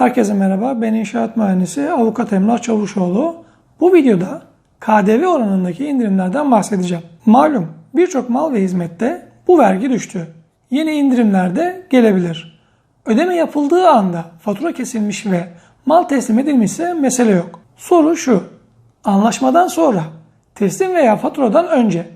Herkese merhaba. Ben inşaat mühendisi Avukat Emrah Çavuşoğlu. Bu videoda KDV oranındaki indirimlerden bahsedeceğim. Malum birçok mal ve hizmette bu vergi düştü. Yeni indirimler de gelebilir. Ödeme yapıldığı anda fatura kesilmiş ve mal teslim edilmişse mesele yok. Soru şu. Anlaşmadan sonra teslim veya faturadan önce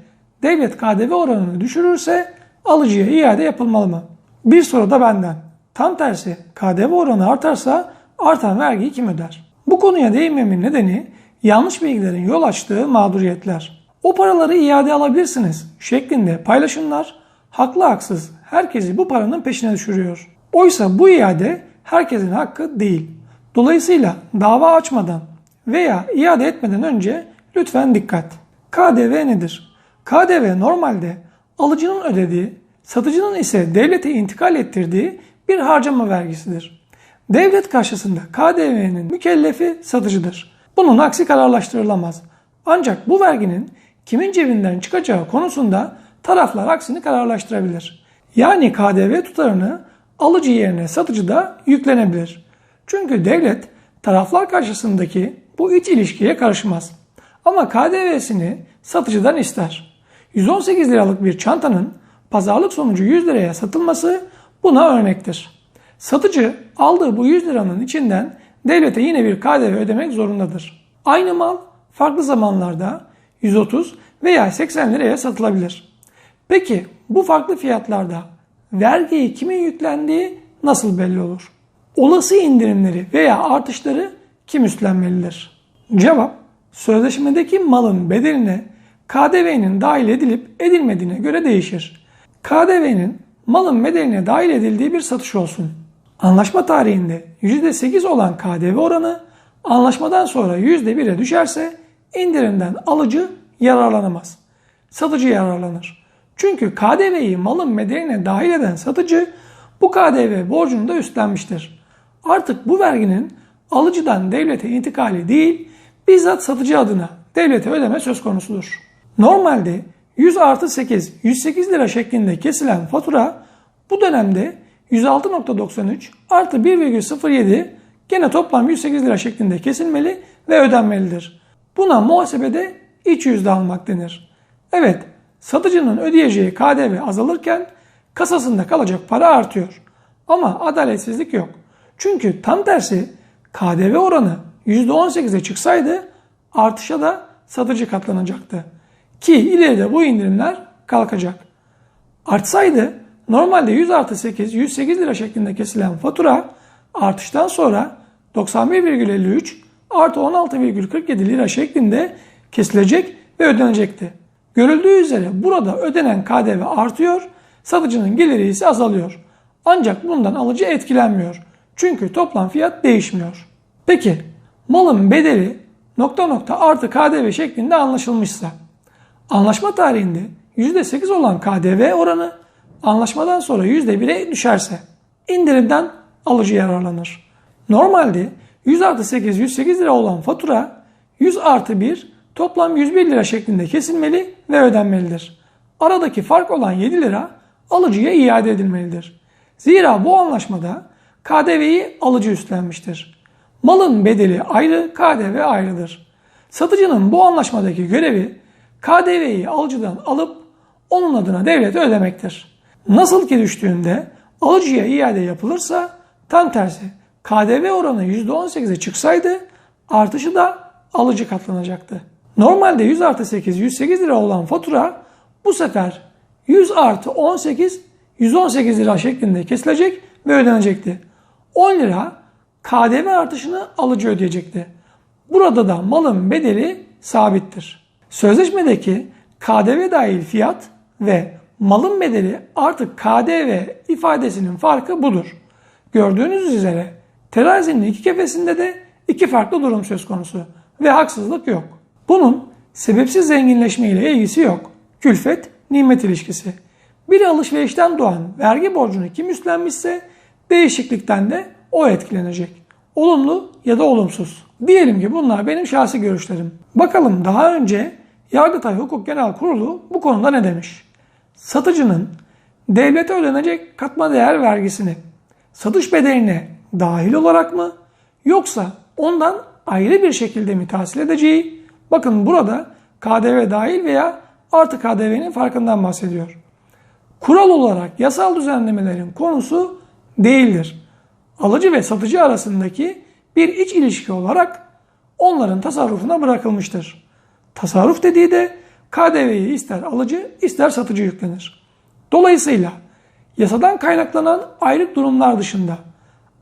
devlet KDV oranını düşürürse alıcıya iade yapılmalı mı? Bir soru da benden. Tam tersi KDV oranı artarsa artan vergiyi kim öder? Bu konuya değinmemin nedeni yanlış bilgilerin yol açtığı mağduriyetler. O paraları iade alabilirsiniz şeklinde paylaşımlar haklı haksız herkesi bu paranın peşine düşürüyor. Oysa bu iade herkesin hakkı değil. Dolayısıyla dava açmadan veya iade etmeden önce lütfen dikkat. KDV nedir? KDV normalde alıcının ödediği, satıcının ise devlete intikal ettirdiği bir harcama vergisidir. Devlet karşısında KDV'nin mükellefi satıcıdır. Bunun aksi kararlaştırılamaz. Ancak bu verginin kimin cebinden çıkacağı konusunda taraflar aksini kararlaştırabilir. Yani KDV tutarını alıcı yerine satıcı da yüklenebilir. Çünkü devlet taraflar karşısındaki bu iç ilişkiye karışmaz. Ama KDV'sini satıcıdan ister. 118 liralık bir çantanın pazarlık sonucu 100 liraya satılması buna örnektir. Satıcı aldığı bu 100 liranın içinden devlete yine bir KDV ödemek zorundadır. Aynı mal farklı zamanlarda 130 veya 80 liraya satılabilir. Peki bu farklı fiyatlarda vergiyi kimin yüklendiği nasıl belli olur? Olası indirimleri veya artışları kim üstlenmelidir? Cevap, sözleşmedeki malın bedeline KDV'nin dahil edilip edilmediğine göre değişir. KDV'nin malın bedeline dahil edildiği bir satış olsun. Anlaşma tarihinde %8 olan KDV oranı anlaşmadan sonra %1'e düşerse indirimden alıcı yararlanamaz. Satıcı yararlanır. Çünkü KDV'yi malın bedeline dahil eden satıcı bu KDV borcunu da üstlenmiştir. Artık bu verginin alıcıdan devlete intikali değil, bizzat satıcı adına devlete ödeme söz konusudur. Normalde 100 artı 8, 108 lira şeklinde kesilen fatura bu dönemde 106.93 artı 1,07 gene toplam 108 lira şeklinde kesilmeli ve ödenmelidir. Buna muhasebede iç yüzde almak denir. Evet, satıcının ödeyeceği KDV azalırken kasasında kalacak para artıyor. Ama adaletsizlik yok. Çünkü tam tersi KDV oranı %18'e çıksaydı artışa da satıcı katlanacaktı. Ki ileride bu indirimler kalkacak. Artsaydı normalde 100 artı 8, 108 lira şeklinde kesilen fatura artıştan sonra 91,53 artı 16,47 lira şeklinde kesilecek ve ödenecekti. Görüldüğü üzere burada ödenen KDV artıyor, satıcının geliri ise azalıyor. Ancak bundan alıcı etkilenmiyor. Çünkü toplam fiyat değişmiyor. Peki malın bedeli nokta nokta artı KDV şeklinde anlaşılmışsa anlaşma tarihinde %8 olan KDV oranı anlaşmadan sonra %1'e düşerse indirimden alıcı yararlanır. Normalde 100 artı 8 108 lira olan fatura 100 artı 1 toplam 101 lira şeklinde kesilmeli ve ödenmelidir. Aradaki fark olan 7 lira alıcıya iade edilmelidir. Zira bu anlaşmada KDV'yi alıcı üstlenmiştir. Malın bedeli ayrı, KDV ayrıdır. Satıcının bu anlaşmadaki görevi KDV'yi alıcıdan alıp onun adına devlete ödemektir. Nasıl ki düştüğünde alıcıya iade yapılırsa tam tersi KDV oranı %18'e çıksaydı artışı da alıcı katlanacaktı. Normalde 100 artı 8 108 lira olan fatura bu sefer 100 artı 18 118 lira şeklinde kesilecek ve ödenecekti. 10 lira KDV artışını alıcı ödeyecekti. Burada da malın bedeli sabittir. Sözleşmedeki KDV dahil fiyat ve malın bedeli artık KDV ifadesinin farkı budur. Gördüğünüz üzere terazinin iki kefesinde de iki farklı durum söz konusu ve haksızlık yok. Bunun sebepsiz zenginleşme ile ilgisi yok. Külfet, nimet ilişkisi. Bir alışverişten doğan vergi borcunu kim üstlenmişse değişiklikten de o etkilenecek. Olumlu ya da olumsuz. Diyelim ki bunlar benim şahsi görüşlerim. Bakalım daha önce Yargıtay Hukuk Genel Kurulu bu konuda ne demiş? Satıcının devlete ödenecek katma değer vergisini satış bedeline dahil olarak mı yoksa ondan ayrı bir şekilde mi tahsil edeceği? Bakın burada KDV dahil veya artı KDV'nin farkından bahsediyor. Kural olarak yasal düzenlemelerin konusu değildir. Alıcı ve satıcı arasındaki bir iç ilişki olarak onların tasarrufuna bırakılmıştır. Tasarruf dediği de KDV'yi ister alıcı ister satıcı yüklenir. Dolayısıyla yasadan kaynaklanan ayrık durumlar dışında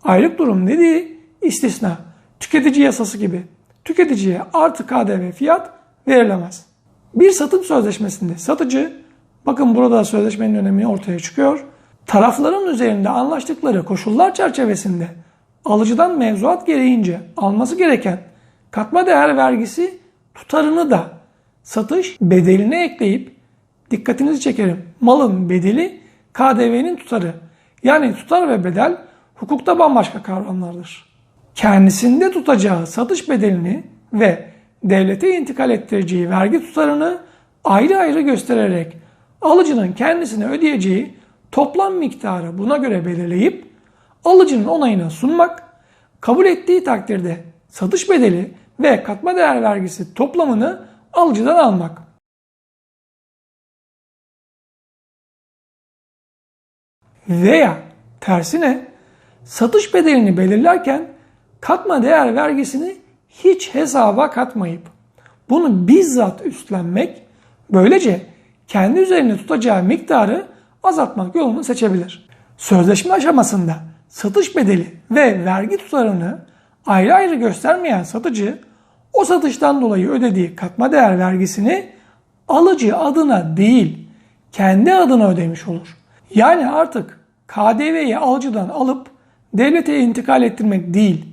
ayrık durum dediği istisna, tüketici yasası gibi tüketiciye artı KDV fiyat verilemez. Bir satım sözleşmesinde satıcı, bakın burada sözleşmenin önemi ortaya çıkıyor. Tarafların üzerinde anlaştıkları koşullar çerçevesinde alıcıdan mevzuat gereğince alması gereken katma değer vergisi tutarını da satış bedeline ekleyip dikkatinizi çekerim. Malın bedeli KDV'nin tutarı. Yani tutar ve bedel hukukta bambaşka kavramlardır. Kendisinde tutacağı satış bedelini ve devlete intikal ettireceği vergi tutarını ayrı ayrı göstererek alıcının kendisine ödeyeceği toplam miktarı buna göre belirleyip alıcının onayına sunmak, kabul ettiği takdirde satış bedeli ve katma değer vergisi toplamını alıcıdan almak. Veya tersine satış bedelini belirlerken katma değer vergisini hiç hesaba katmayıp bunu bizzat üstlenmek böylece kendi üzerine tutacağı miktarı azaltmak yolunu seçebilir. Sözleşme aşamasında satış bedeli ve vergi tutarını ayrı ayrı göstermeyen satıcı o satıştan dolayı ödediği katma değer vergisini alıcı adına değil kendi adına ödemiş olur. Yani artık KDV'yi alıcıdan alıp devlete intikal ettirmek değil,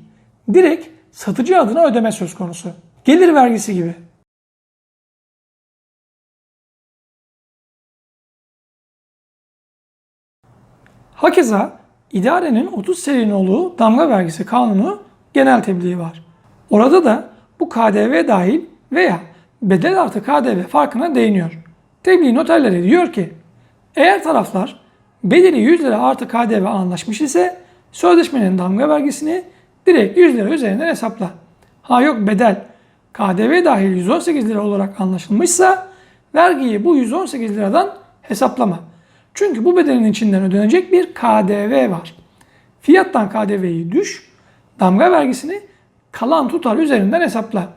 direkt satıcı adına ödeme söz konusu. Gelir vergisi gibi. Hakeza idarenin 30 seri nolu damga vergisi kanunu genel tebliği var. Orada da bu KDV dahil veya bedel artı KDV farkına değiniyor. Tebliğ noterleri diyor ki eğer taraflar bedeli 100 lira artı KDV anlaşmış ise sözleşmenin damga vergisini direkt 100 lira üzerinden hesapla. Ha yok bedel KDV dahil 118 lira olarak anlaşılmışsa vergiyi bu 118 liradan hesaplama. Çünkü bu bedelin içinden ödenecek bir KDV var. Fiyattan KDV'yi düş, damga vergisini kalan tutar üzerinden hesapla.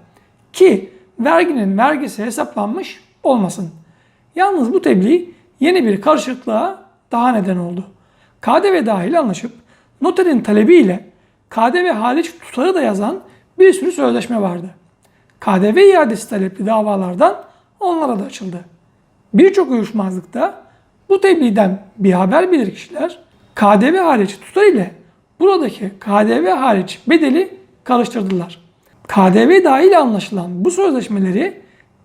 Ki verginin vergisi hesaplanmış olmasın. Yalnız bu tebliğ yeni bir karışıklığa daha neden oldu. KDV dahil anlaşıp noterin talebiyle KDV hariç tutarı da yazan bir sürü sözleşme vardı. KDV iadesi talepli davalardan onlara da açıldı. Birçok uyuşmazlıkta bu tebliğden bir haber bilir kişiler KDV hariç tutar ile buradaki KDV hariç bedeli karıştırdılar. KDV dahil anlaşılan bu sözleşmeleri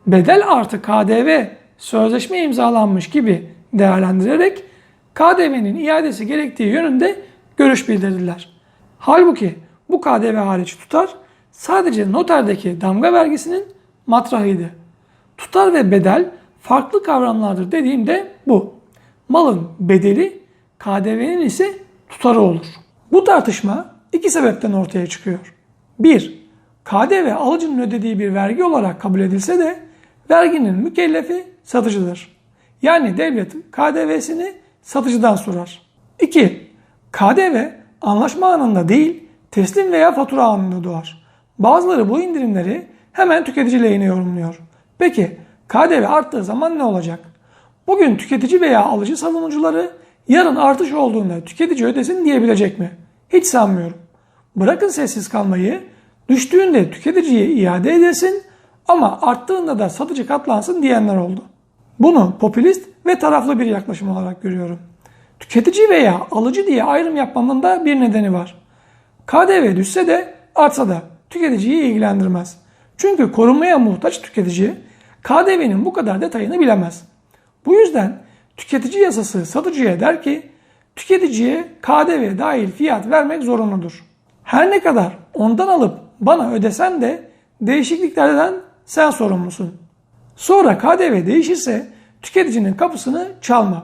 bedel artı KDV sözleşme imzalanmış gibi değerlendirerek KDV'nin iadesi gerektiği yönünde görüş bildirdiler. Halbuki bu KDV hariç tutar sadece noterdeki damga vergisinin matrahıydı. Tutar ve bedel farklı kavramlardır dediğimde bu. Malın bedeli KDV'nin ise tutarı olur. Bu tartışma iki sebepten ortaya çıkıyor. 1. KDV alıcının ödediği bir vergi olarak kabul edilse de verginin mükellefi satıcıdır. Yani devlet KDV'sini satıcıdan sorar. 2. KDV anlaşma anında değil teslim veya fatura anında doğar. Bazıları bu indirimleri hemen tüketici lehine yorumluyor. Peki KDV arttığı zaman ne olacak? Bugün tüketici veya alıcı savunucuları yarın artış olduğunda tüketici ödesin diyebilecek mi? Hiç sanmıyorum. Bırakın sessiz kalmayı, düştüğünde tüketiciye iade edesin ama arttığında da satıcı katlansın diyenler oldu. Bunu popülist ve taraflı bir yaklaşım olarak görüyorum. Tüketici veya alıcı diye ayrım yapmamın da bir nedeni var. KDV düşse de artsa da tüketiciyi ilgilendirmez. Çünkü korunmaya muhtaç tüketici KDV'nin bu kadar detayını bilemez. Bu yüzden tüketici yasası satıcıya der ki tüketiciye KDV dahil fiyat vermek zorunludur. Her ne kadar ondan alıp bana ödesen de değişikliklerden sen sorumlusun. Sonra KDV değişirse tüketicinin kapısını çalma.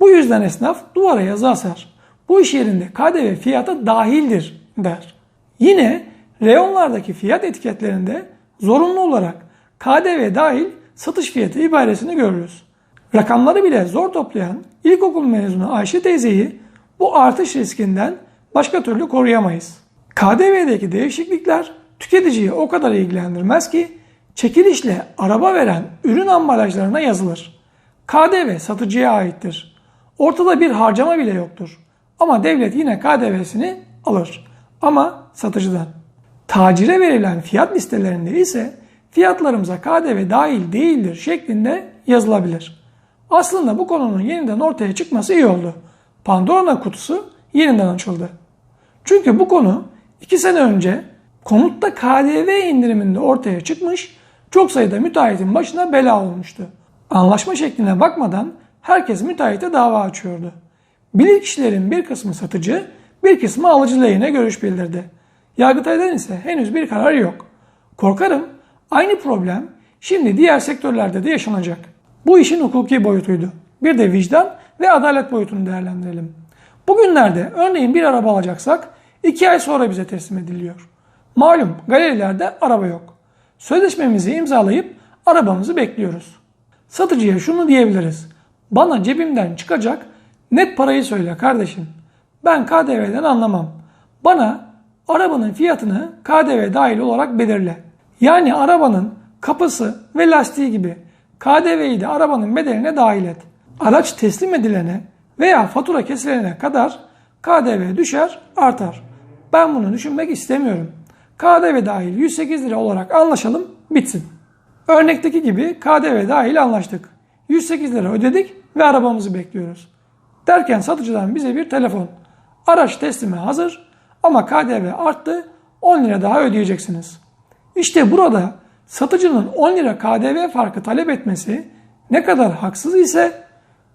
Bu yüzden esnaf duvara yazı asar. bu iş yerinde KDV fiyata dahildir der. Yine reyonlardaki fiyat etiketlerinde zorunlu olarak KDV dahil satış fiyatı ibaresini görürüz. Rakamları bile zor toplayan ilkokul mezunu Ayşe teyzeyi bu artış riskinden başka türlü koruyamayız. KDV'deki değişiklikler tüketiciyi o kadar ilgilendirmez ki çekilişle araba veren ürün ambalajlarına yazılır. KDV satıcıya aittir. Ortada bir harcama bile yoktur. Ama devlet yine KDV'sini alır. Ama satıcıdan. Tacire verilen fiyat listelerinde ise fiyatlarımıza KDV dahil değildir şeklinde yazılabilir. Aslında bu konunun yeniden ortaya çıkması iyi oldu. Pandora kutusu yeniden açıldı. Çünkü bu konu 2 sene önce konutta KDV indiriminde ortaya çıkmış, çok sayıda müteahhitin başına bela olmuştu. Anlaşma şekline bakmadan herkes müteahhite dava açıyordu. Bilirkişilerin bir kısmı satıcı, bir kısmı alıcı lehine görüş bildirdi. Yargıtay'dan ise henüz bir karar yok. Korkarım aynı problem şimdi diğer sektörlerde de yaşanacak. Bu işin hukuki boyutuydu. Bir de vicdan ve adalet boyutunu değerlendirelim. Bugünlerde örneğin bir araba alacaksak 2 ay sonra bize teslim ediliyor. Malum galerilerde araba yok. Sözleşmemizi imzalayıp arabamızı bekliyoruz. Satıcıya şunu diyebiliriz. Bana cebimden çıkacak net parayı söyle kardeşim. Ben KDV'den anlamam. Bana arabanın fiyatını KDV dahil olarak belirle. Yani arabanın kapısı ve lastiği gibi KDV'yi de arabanın bedeline dahil et. Araç teslim edilene veya fatura kesilene kadar KDV düşer, artar. Ben bunu düşünmek istemiyorum. KDV dahil 108 lira olarak anlaşalım, bitsin. Örnekteki gibi KDV dahil anlaştık. 108 lira ödedik ve arabamızı bekliyoruz. Derken satıcıdan bize bir telefon. Araç teslime hazır ama KDV arttı 10 lira daha ödeyeceksiniz. İşte burada satıcının 10 lira KDV farkı talep etmesi ne kadar haksız ise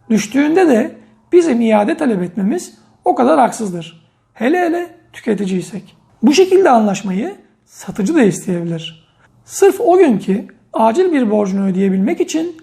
düştüğünde de bizim iade talep etmemiz o kadar haksızdır. Hele hele tüketiciysek. Bu şekilde anlaşmayı satıcı da isteyebilir. Sırf o günkü acil bir borcunu ödeyebilmek için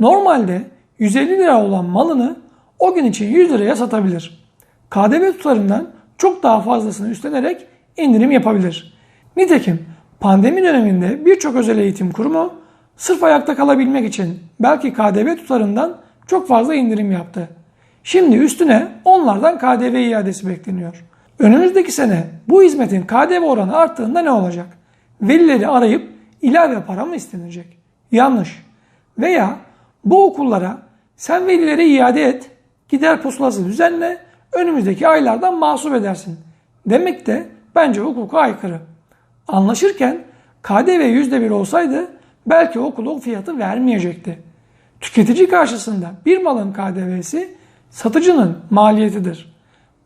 normalde 150 lira olan malını o gün için 100 liraya satabilir. KDV tutarından çok daha fazlasını üstlenerek indirim yapabilir. Nitekim pandemi döneminde birçok özel eğitim kurumu sırf ayakta kalabilmek için belki KDV tutarından çok fazla indirim yaptı. Şimdi üstüne onlardan KDV iadesi bekleniyor. Önümüzdeki sene bu hizmetin KDV oranı arttığında ne olacak? Velileri arayıp ilave para mı istenecek? Yanlış. Veya bu okullara sen velilere iade et, gider pusulası düzenle, önümüzdeki aylardan mahsup edersin. Demek de bence hukuka aykırı. Anlaşırken KDV %1 olsaydı belki okul o fiyatı vermeyecekti. Tüketici karşısında bir malın KDV'si satıcının maliyetidir.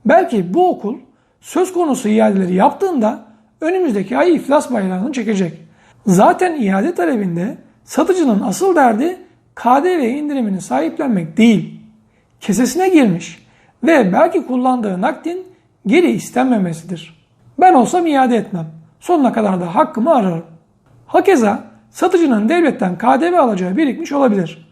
Belki bu okul söz konusu iadeleri yaptığında önümüzdeki ay iflas bayrağını çekecek. Zaten iade talebinde satıcının asıl derdi KDV indirimini sahiplenmek değil. Kesesine girmiş ve belki kullandığı nakdin geri istenmemesidir. Ben olsam iade etmem. Sonuna kadar da hakkımı ararım. Hakeza satıcının devletten KDV alacağı birikmiş olabilir.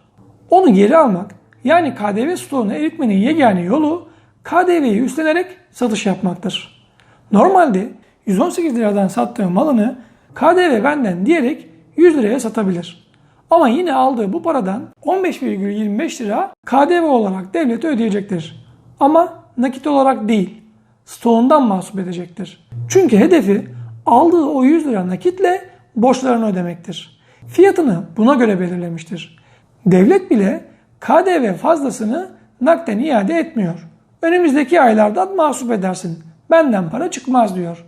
Onu geri almak yani KDV stoğunu eritmenin yegane yolu KDV'yi üstlenerek satış yapmaktır. Normalde 118 liradan sattığı malını KDV benden diyerek 100 liraya satabilir. Ama yine aldığı bu paradan 15,25 lira KDV olarak devlete ödeyecektir. Ama nakit olarak değil, stoğundan mahsup edecektir. Çünkü hedefi aldığı o 100 lira nakitle borçlarını ödemektir. Fiyatını buna göre belirlemiştir. Devlet bile KDV fazlasını nakden iade etmiyor. Önümüzdeki aylardan mahsup edersin. Benden para çıkmaz diyor.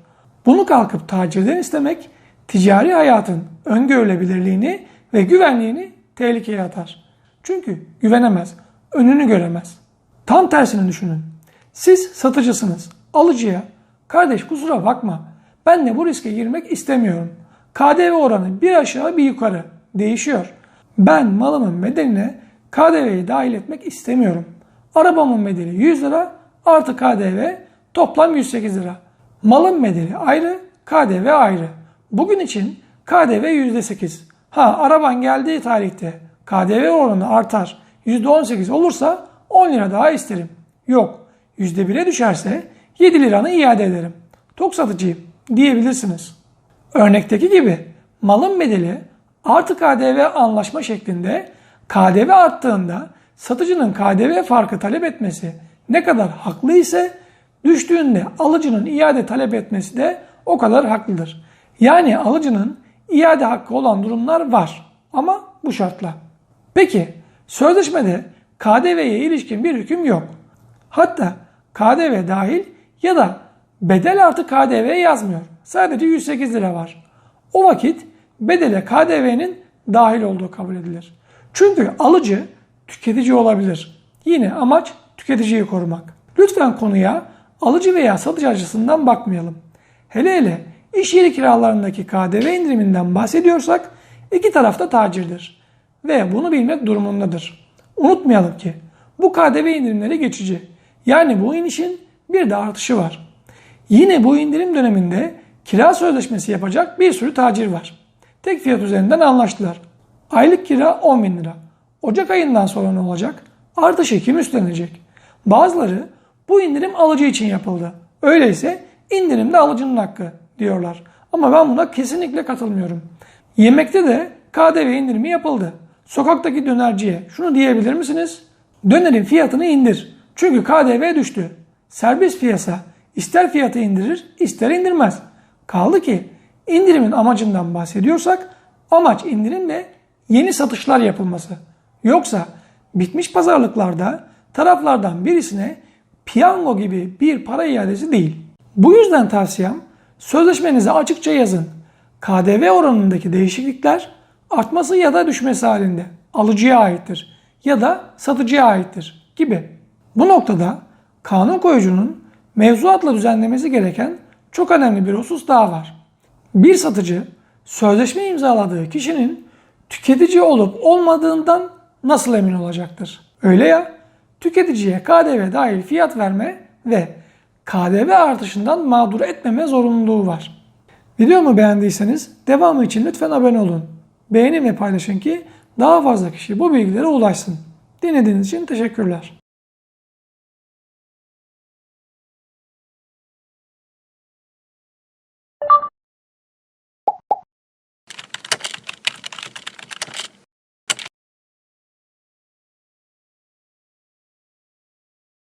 Bunu kalkıp tacirden istemek ticari hayatın öngörülebilirliğini ve güvenliğini tehlikeye atar. Çünkü güvenemez, önünü göremez. Tam tersini düşünün. Siz satıcısınız. Alıcıya, kardeş kusura bakma ben de bu riske girmek istemiyorum. KDV oranı bir aşağı bir yukarı değişiyor. Ben malımın bedeline KDV'yi dahil etmek istemiyorum. Arabamın bedeli 100 lira artı KDV toplam 108 lira. Malın bedeli ayrı, KDV ayrı. Bugün için KDV %8. Ha araban geldiği tarihte KDV oranı artar %18 olursa 10 lira daha isterim. Yok %1'e düşerse 7 liranı iade ederim. Tok satıcıyım diyebilirsiniz. Örnekteki gibi malın bedeli artı KDV anlaşma şeklinde KDV arttığında satıcının KDV farkı talep etmesi ne kadar haklı ise düştüğünde alıcının iade talep etmesi de o kadar haklıdır. Yani alıcının iade hakkı olan durumlar var ama bu şartla. Peki sözleşmede KDV'ye ilişkin bir hüküm yok. Hatta KDV dahil ya da bedel artı KDV yazmıyor. Sadece 108 lira var. O vakit bedele KDV'nin dahil olduğu kabul edilir. Çünkü alıcı tüketici olabilir. Yine amaç tüketiciyi korumak. Lütfen konuya alıcı veya satıcı açısından bakmayalım. Hele hele iş yeri kiralarındaki KDV indiriminden bahsediyorsak iki tarafta tacirdir. Ve bunu bilmek durumundadır. Unutmayalım ki bu KDV indirimleri geçici. Yani bu inişin bir de artışı var. Yine bu indirim döneminde kira sözleşmesi yapacak bir sürü tacir var. Tek fiyat üzerinden anlaştılar. Aylık kira 10 bin lira. Ocak ayından sonra ne olacak? Artışı kim üstlenecek? Bazıları bu indirim alıcı için yapıldı. Öyleyse indirim de alıcının hakkı diyorlar. Ama ben buna kesinlikle katılmıyorum. Yemekte de KDV indirimi yapıldı. Sokaktaki dönerciye şunu diyebilir misiniz? Dönerin fiyatını indir. Çünkü KDV düştü. Serbest piyasa ister fiyatı indirir ister indirmez. Kaldı ki indirimin amacından bahsediyorsak amaç indirimle yeni satışlar yapılması. Yoksa bitmiş pazarlıklarda taraflardan birisine piyango gibi bir para iadesi değil. Bu yüzden tavsiyem sözleşmenize açıkça yazın. KDV oranındaki değişiklikler artması ya da düşmesi halinde alıcıya aittir ya da satıcıya aittir gibi. Bu noktada kanun koyucunun mevzuatla düzenlemesi gereken çok önemli bir husus daha var. Bir satıcı sözleşme imzaladığı kişinin tüketici olup olmadığından nasıl emin olacaktır? Öyle ya tüketiciye KDV dahil fiyat verme ve KDV artışından mağdur etmeme zorunluluğu var. Videomu beğendiyseniz devamı için lütfen abone olun. Beğenin ve paylaşın ki daha fazla kişi bu bilgilere ulaşsın. Dinlediğiniz için teşekkürler.